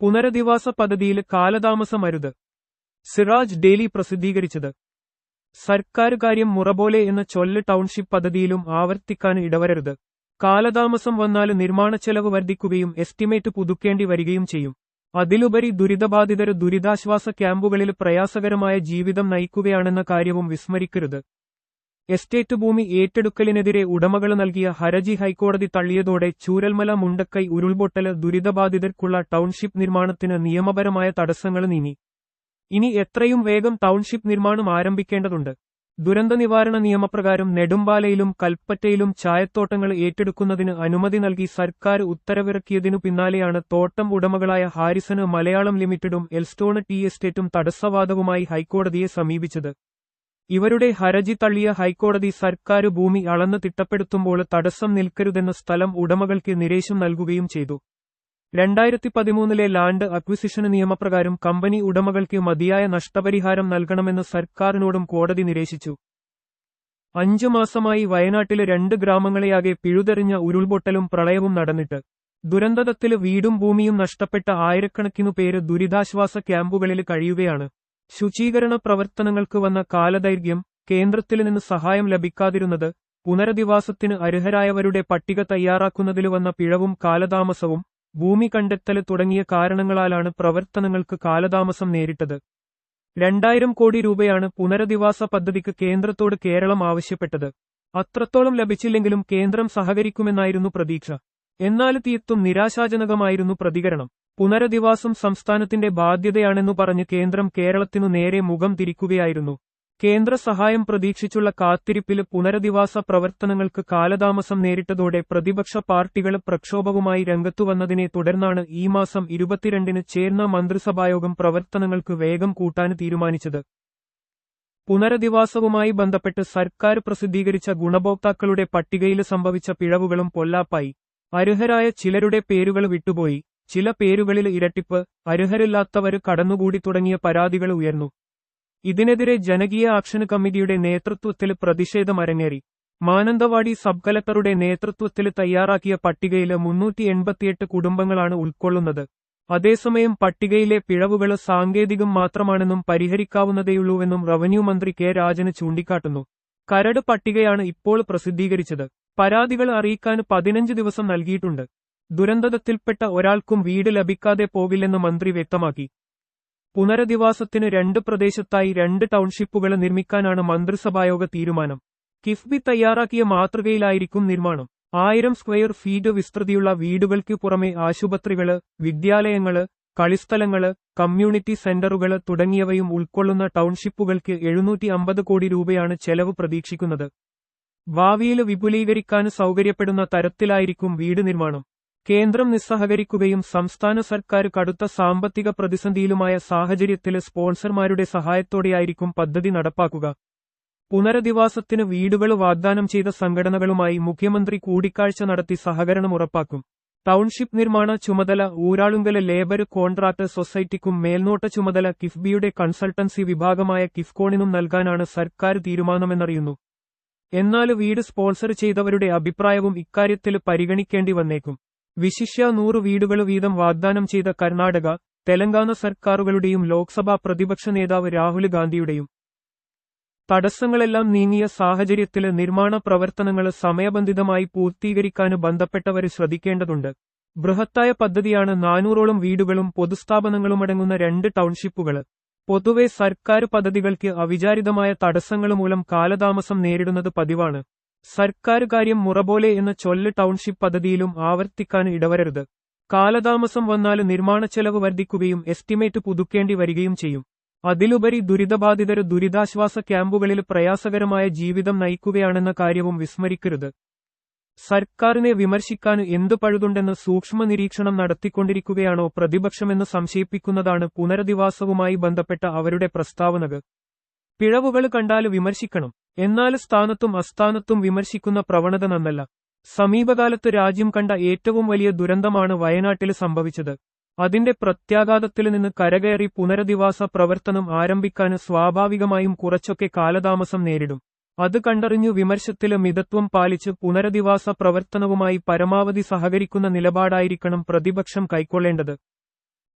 പുനരധിവാസ പദ്ധതിയിൽ കാലതാമസം അരുത് സിറാജ് ഡെയിലി പ്രസിദ്ധീകരിച്ചത്. സർക്കാർ കാര്യം മുറപോലെ എന്ന ചൊല്ല് ടൗൺഷിപ്പ് പദ്ധതിയിലും ആവർത്തിക്കാൻ ഇടവരരുത്. കാലതാമസം വന്നാൽ നിർമ്മാണ ചെലവ് വർദ്ധിക്കുകയും എസ്റ്റിമേറ്റ് പുതുക്കേണ്ടി വരികയും ചെയ്യും. അതിലുപരി ദുരിതബാധിതർ ദുരിതാശ്വാസ ക്യാമ്പുകളിൽ പ്രയാസകരമായ ജീവിതം നയിക്കുകയാണെന്ന കാര്യവും വിസ്മരിക്കരുത്. എസ്റ്റേറ്റ് ഭൂമി ഏറ്റെടുക്കലിനെതിരെ ഉടമകൾ നൽകിയ ഹരജി ഹൈക്കോടതി തള്ളിയതോടെ ചൂരൽമല മുണ്ടക്കൈ ഉരുൾപൊട്ടൽ ദുരിതബാധിതർക്കുള്ള ടൌൺഷിപ്പ് നിർമ്മാണത്തിന് നിയമപരമായ തടസ്സങ്ങൾ നീങ്ങി. ഇനി എത്രയും വേഗം ടൌൺഷിപ്പ് നിർമ്മാണം ആരംഭിക്കേണ്ടതുണ്ട്. ദുരന്ത നിവാരണ നിയമപ്രകാരം നെടുമ്പാലയിലും കൽപ്പറ്റയിലും ചായത്തോട്ടങ്ങൾ ഏറ്റെടുക്കുന്നതിന് അനുമതി നൽകി സർക്കാർ ഉത്തരവിറക്കിയതിനു പിന്നാലെയാണ് തോട്ടം ഉടമകളായ ഹാരിസന് മലയാളം ലിമിറ്റഡും എൽസ്റ്റോൺ ടി എസ്റ്റേറ്റും തടസ്സവാദവുമായി ഹൈക്കോടതിയെ സമീപിച്ചത്. ഇവരുടെ ഹരജി തള്ളിയ ഹൈക്കോടതി സർക്കാർ ഭൂമി അളന്ന് തിട്ടപ്പെടുത്തുമ്പോൾ തടസ്സം നിൽക്കരുതെന്ന സ്ഥലം ഉടമകൾക്ക് നിരേശം നൽകുകയും ചെയ്തു. രണ്ടായിരത്തി പതിമൂന്നിലെ ലാൻഡ് അക്വിസിഷൻ നിയമപ്രകാരം കമ്പനി ഉടമകൾക്ക് മതിയായ നഷ്ടപരിഹാരം നൽകണമെന്ന് സർക്കാരിനോടും കോടതി നിരേശിച്ചു. അഞ്ചു മാസമായി വയനാട്ടിലെ രണ്ട് ഗ്രാമങ്ങളെയാകെ പിഴുതെറിഞ്ഞ ഉരുൾപൊട്ടലും പ്രളയവും നടന്നിട്ട്. ദുരന്തത്തിൽ വീടും ഭൂമിയും നഷ്ടപ്പെട്ട ആയിരക്കണക്കിനു പേര് ദുരിതാശ്വാസ ക്യാമ്പുകളിൽ കഴിയുകയാണ്. ശുചീകരണ പ്രവർത്തനങ്ങൾക്ക് വന്ന കാലദൈർഘ്യം കേന്ദ്രത്തിൽ നിന്ന് സഹായം ലഭിക്കാതിരുന്നത് പുനരധിവാസത്തിന് അർഹരായവരുടെ പട്ടിക തയ്യാറാക്കുന്നതിൽ വന്ന പിഴവും കാലതാമസവും ഭൂമി കണ്ടെത്തൽ തുടങ്ങിയ കാരണങ്ങളാലാണ് പ്രവർത്തനങ്ങൾക്ക് കാലതാമസം നേരിട്ടത്. രണ്ടായിരം കോടി രൂപയാണ് പുനരധിവാസ പദ്ധതിക്ക് കേന്ദ്രത്തോട് കേരളം ആവശ്യപ്പെട്ടത്. അത്രത്തോളം ലഭിച്ചില്ലെങ്കിലും കേന്ദ്രം സഹകരിക്കുമെന്നായിരുന്നു പ്രതീക്ഷ. എന്നാൽ തീർത്തും നിരാശാജനകമായിരുന്നു പ്രതികരണം. പുനരധിവാസം സംസ്ഥാനത്തിന്റെ ബാധ്യതയാണെന്നു പറഞ്ഞ് കേന്ദ്രം കേരളത്തിനു നേരെ മുഖം തിരിക്കുകയായിരുന്നു. കേന്ദ്ര സഹായം പ്രതീക്ഷിച്ചുള്ള കാത്തിരിപ്പിൽ പുനരധിവാസ പ്രവർത്തനങ്ങൾക്ക് കാലതാമസം നേരിട്ടതോടെ പ്രതിപക്ഷ പാർട്ടികൾ പ്രക്ഷോഭവുമായി രംഗത്തുവന്നതിനെ തുടർന്നാണ് ഈ മാസം ഇരുപത്തിരണ്ടിന് ചേർന്ന മന്ത്രിസഭായോഗം പ്രവർത്തനങ്ങൾക്ക് വേഗം കൂട്ടാൻ തീരുമാനിച്ചത്. പുനരധിവാസവുമായി ബന്ധപ്പെട്ട് സർക്കാർ പ്രസിദ്ധീകരിച്ച ഗുണഭോക്താക്കളുടെ പട്ടികയിൽ സംഭവിച്ച പിഴവുകളും പൊല്ലാപ്പായി. അർഹരായ ചിലരുടെ പേരുകൾ വിട്ടുപോയി. ചില പേരുകളിൽ ഇരട്ടിപ്പ് അർഹരില്ലാത്തവര് കടന്നുകൂടി തുടങ്ങിയ പരാതികൾ ഉയർന്നു. ഇതിനെതിരെ ജനകീയ ആക്ഷൻ കമ്മിറ്റിയുടെ നേതൃത്വത്തിൽ പ്രതിഷേധം അരങ്ങേറി മാനന്തവാടി സബ് കലക്ടറുടെ നേതൃത്വത്തിൽ തയ്യാറാക്കിയ പട്ടികയിൽ മുന്നൂറ്റി എൺപത്തിയെട്ട് കുടുംബങ്ങളാണ് ഉൾക്കൊള്ളുന്നത്. അതേസമയം പട്ടികയിലെ പിഴവുകൾ സാങ്കേതികം മാത്രമാണെന്നും പരിഹരിക്കാവുന്നതേയുള്ളൂവെന്നും റവന്യൂ മന്ത്രി കെ രാജന് ചൂണ്ടിക്കാട്ടുന്നു. കരട് പട്ടികയാണ് ഇപ്പോൾ പ്രസിദ്ധീകരിച്ചത്. പരാതികൾ അറിയിക്കാൻ പതിനഞ്ച് ദിവസം നൽകിയിട്ടുണ്ട്. ദുരന്തത്തിൽപ്പെട്ട ഒരാൾക്കും വീട് ലഭിക്കാതെ പോവില്ലെന്ന് മന്ത്രി വ്യക്തമാക്കി. പുനരധിവാസത്തിന് രണ്ട് പ്രദേശത്തായി രണ്ട് ടൗൺഷിപ്പുകൾ നിർമ്മിക്കാനാണ് മന്ത്രിസഭായോഗ തീരുമാനം. കിഫ്ബി തയ്യാറാക്കിയ മാതൃകയിലായിരിക്കും നിർമ്മാണം. ആയിരം സ്ക്വയർ ഫീറ്റ് വിസ്തൃതിയുള്ള വീടുകൾക്ക് പുറമെ ആശുപത്രികൾ വിദ്യാലയങ്ങൾ കളിസ്ഥലങ്ങൾ കമ്മ്യൂണിറ്റി സെന്ററുകൾ തുടങ്ങിയവയും ഉൾക്കൊള്ളുന്ന ടൗൺഷിപ്പുകൾക്ക് എഴുന്നൂറ്റി അമ്പത് കോടി രൂപയാണ് ചെലവ് പ്രതീക്ഷിക്കുന്നത്. ഭാവിയിൽ വിപുലീകരിക്കാൻ സൗകര്യപ്പെടുന്ന തരത്തിലായിരിക്കും വീട് നിർമ്മാണം. കേന്ദ്രം നിസ്സഹകരിക്കുകയും സംസ്ഥാന സർക്കാർ കടുത്ത സാമ്പത്തിക പ്രതിസന്ധിയിലുമായ സാഹചര്യത്തിൽ സ്പോൺസർമാരുടെ സഹായത്തോടെയായിരിക്കും പദ്ധതി നടപ്പാക്കുക. പുനരധിവാസത്തിന് വീടുകൾ വാഗ്ദാനം ചെയ്ത സംഘടനകളുമായി മുഖ്യമന്ത്രി കൂടിക്കാഴ്ച നടത്തി സഹകരണം ഉറപ്പാക്കും. ടൌൺഷിപ്പ് നിർമ്മാണ ചുമതല ഊരാളുങ്കല ലേബർ കോൺട്രാക്ട് സൊസൈറ്റിക്കും മേൽനോട്ട ചുമതല കിഫ്ബിയുടെ കൺസൾട്ടൻസി വിഭാഗമായ കിഫ്കോണിനും നൽകാനാണ് സർക്കാർ തീരുമാനമെന്നറിയുന്നു. എന്നാൽ വീട് സ്പോൺസർ ചെയ്തവരുടെ അഭിപ്രായവും ഇക്കാര്യത്തിൽ പരിഗണിക്കേണ്ടി വന്നേക്കും. വിശിഷ്യ നൂറ് വീടുകൾ വീതം വാഗ്ദാനം ചെയ്ത കർണാടക തെലങ്കാന സർക്കാരുകളുടെയും ലോക്സഭാ പ്രതിപക്ഷ നേതാവ് രാഹുൽ ഗാന്ധിയുടെയും. തടസ്സങ്ങളെല്ലാം നീങ്ങിയ സാഹചര്യത്തിൽ നിർമ്മാണ പ്രവർത്തനങ്ങൾ സമയബന്ധിതമായി പൂർത്തീകരിക്കാന് ബന്ധപ്പെട്ടവർ ശ്രദ്ധിക്കേണ്ടതുണ്ട്. ബൃഹത്തായ പദ്ധതിയാണ് നാനൂറോളം വീടുകളും പൊതുസ്ഥാപനങ്ങളുമടങ്ങുന്ന രണ്ട് ടൗൺഷിപ്പുകൾ പൊതുവെ സർക്കാർ പദ്ധതികൾക്ക് അവിചാരിതമായ തടസ്സങ്ങൾ മൂലം കാലതാമസം നേരിടുന്നത് പതിവാണ്. സർക്കാർ കാര്യം മുറപോലെ എന്ന ചൊല്ല് ടൗൺഷിപ്പ് പദ്ധതിയിലും ആവർത്തിക്കാൻ ഇടവരരുത്. കാലതാമസം വന്നാൽ നിർമ്മാണ ചെലവ് വർദ്ധിക്കുകയും എസ്റ്റിമേറ്റ് പുതുക്കേണ്ടി വരികയും ചെയ്യും. അതിലുപരി ദുരിതബാധിതർ ദുരിതാശ്വാസ ക്യാമ്പുകളിൽ പ്രയാസകരമായ ജീവിതം നയിക്കുകയാണെന്ന കാര്യവും വിസ്മരിക്കരുത്. സർക്കാരിനെ വിമർശിക്കാൻ എന്തു പഴുതുണ്ടെന്ന് സൂക്ഷ്മ നിരീക്ഷണം നടത്തിക്കൊണ്ടിരിക്കുകയാണോ പ്രതിപക്ഷമെന്ന് സംശയിപ്പിക്കുന്നതാണ് പുനരധിവാസവുമായി ബന്ധപ്പെട്ട അവരുടെ പ്രസ്താവനകൾ. പിഴവുകൾ കണ്ടാൽ വിമർശിക്കണം. എന്നാൽ സ്ഥാനത്തും അസ്ഥാനത്തും വിമർശിക്കുന്ന പ്രവണത നന്നല്ല. സമീപകാലത്ത് രാജ്യം കണ്ട ഏറ്റവും വലിയ ദുരന്തമാണ് വയനാട്ടിൽ സംഭവിച്ചത്. അതിന്റെ പ്രത്യാഘാതത്തിൽ നിന്ന് കരകയറി പുനരധിവാസ പ്രവർത്തനം ആരംഭിക്കാൻ സ്വാഭാവികമായും കുറച്ചൊക്കെ കാലതാമസം നേരിടും. അത് കണ്ടറിഞ്ഞു വിമർശത്തിൽ മിതത്വം പാലിച്ച് പുനരധിവാസ പ്രവർത്തനവുമായി പരമാവധി സഹകരിക്കുന്ന നിലപാടായിരിക്കണം പ്രതിപക്ഷം കൈക്കൊള്ളേണ്ടത്.